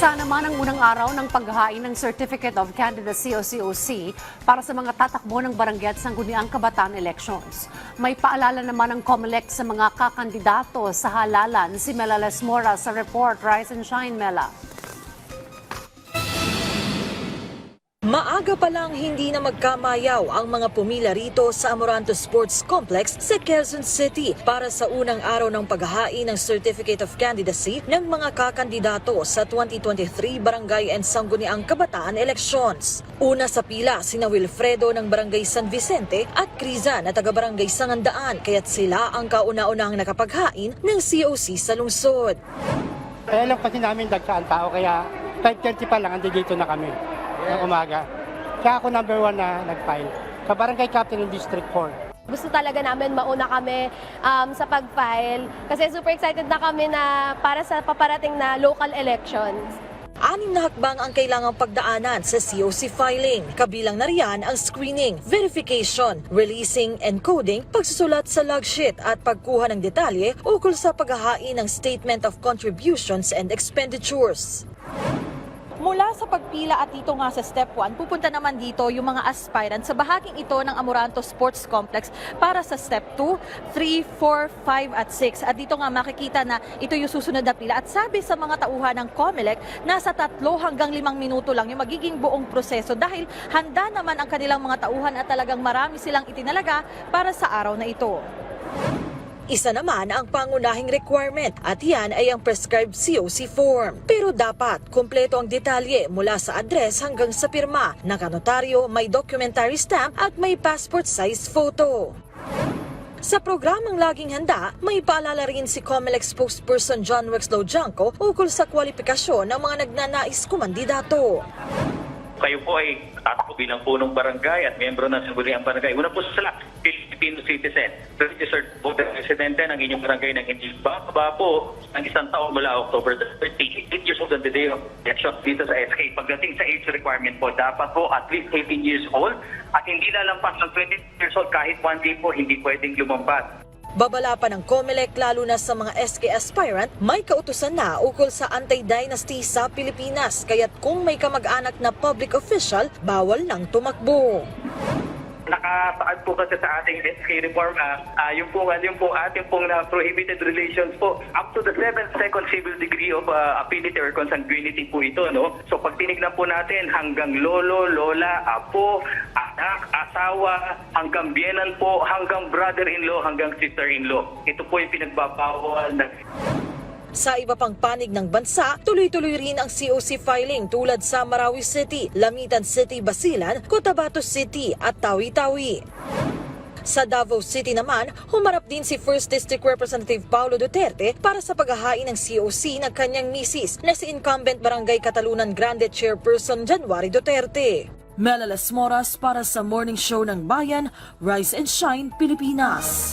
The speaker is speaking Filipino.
Umpisa naman ang unang araw ng paghahain ng Certificate of Candidacy o COC para sa mga tatakbo ng barangay at sangguniang kabataan elections. May paalala naman ng COMELEC sa mga kakandidato sa halalan si Mela Lesmora sa report Rise and Shine Mela. Maaga pa lang hindi na magkamayaw ang mga pumila rito sa Amoranto Sports Complex sa Quezon City para sa unang araw ng paghahain ng Certificate of Candidacy ng mga kakandidato sa 2023 Barangay and Sangguniang Kabataan Elections. Una sa pila sina Wilfredo ng Barangay San Vicente at Criza na taga-Barangay Sangandaan kaya't sila ang kauna-unahang nakapaghain ng COC sa lungsod. Kaya lang kasi namin dagsaan tao, kaya 5.30 pa lang, andi dito na kami ng umaga. Kaya ako number one na nag-file. Sa Barangay Captain ng District 4. Gusto talaga namin mauna kami um, sa pag-file kasi super excited na kami na para sa paparating na local elections. Anim na hakbang ang kailangang pagdaanan sa COC filing. Kabilang na riyan ang screening, verification, releasing, encoding, pagsusulat sa log sheet at pagkuha ng detalye ukol sa paghahain ng Statement of Contributions and Expenditures. Sa pagpila at dito nga sa Step 1, pupunta naman dito yung mga aspirant sa bahaging ito ng Amoranto Sports Complex para sa Step 2, 3, 4, 5 at 6. At dito nga makikita na ito yung susunod na pila. At sabi sa mga tauhan ng COMELEC, nasa tatlo hanggang limang minuto lang yung magiging buong proseso dahil handa naman ang kanilang mga tauhan at talagang marami silang itinalaga para sa araw na ito. Isa naman ang pangunahing requirement at yan ay ang prescribed COC form. Pero dapat kumpleto ang detalye mula sa address hanggang sa pirma. Nakanotaryo, may documentary stamp at may passport size photo. Sa programang Laging Handa, may paalala rin si COMELEC spokesperson John Wexlow Janko ukol sa kwalifikasyon ng mga nagnanais kumandidato. kayo po ay tatakbo bilang punong barangay at miyembro ng sangguniang barangay. Una po sa lahat, Filipino citizen, registered ng inyong barangay ng hindi bababa po ng isang taon mula October 30, 8 years old on the day of election dito sa SK. Pagdating sa age requirement po, dapat po at least 18 years old at hindi lalampas ng 20 years old kahit one day po hindi pwedeng lumampas. Babala pa ng COMELEC lalo na sa mga SK aspirant, may kautusan na ukol sa anti-dynasty sa Pilipinas. Kaya't kung may kamag-anak na public official, bawal nang tumakbo. Nakasaad po kasi sa ating SK Reform Act, ah, yung po, yung po ating pong na prohibited relations po, up to the 7th second civil degree of ah, affinity or consanguinity po ito, no? So pag tinignan po natin hanggang lolo, lola, apo, anak, asawa, hanggang biyenan po, hanggang brother-in-law, hanggang sister-in-law. Ito po yung pinagbabawal na Sa iba pang panig ng bansa, tuloy-tuloy rin ang COC filing tulad sa Marawi City, Lamitan City, Basilan, Cotabato City at Tawi-Tawi. Sa Davao City naman, humarap din si 1st District Representative Paulo Duterte para sa paghahain ng COC ng kanyang misis na si incumbent Barangay Katalunan Grande Chairperson January Duterte. Mela Las Moras para sa Morning Show ng Bayan, Rise and Shine, Pilipinas.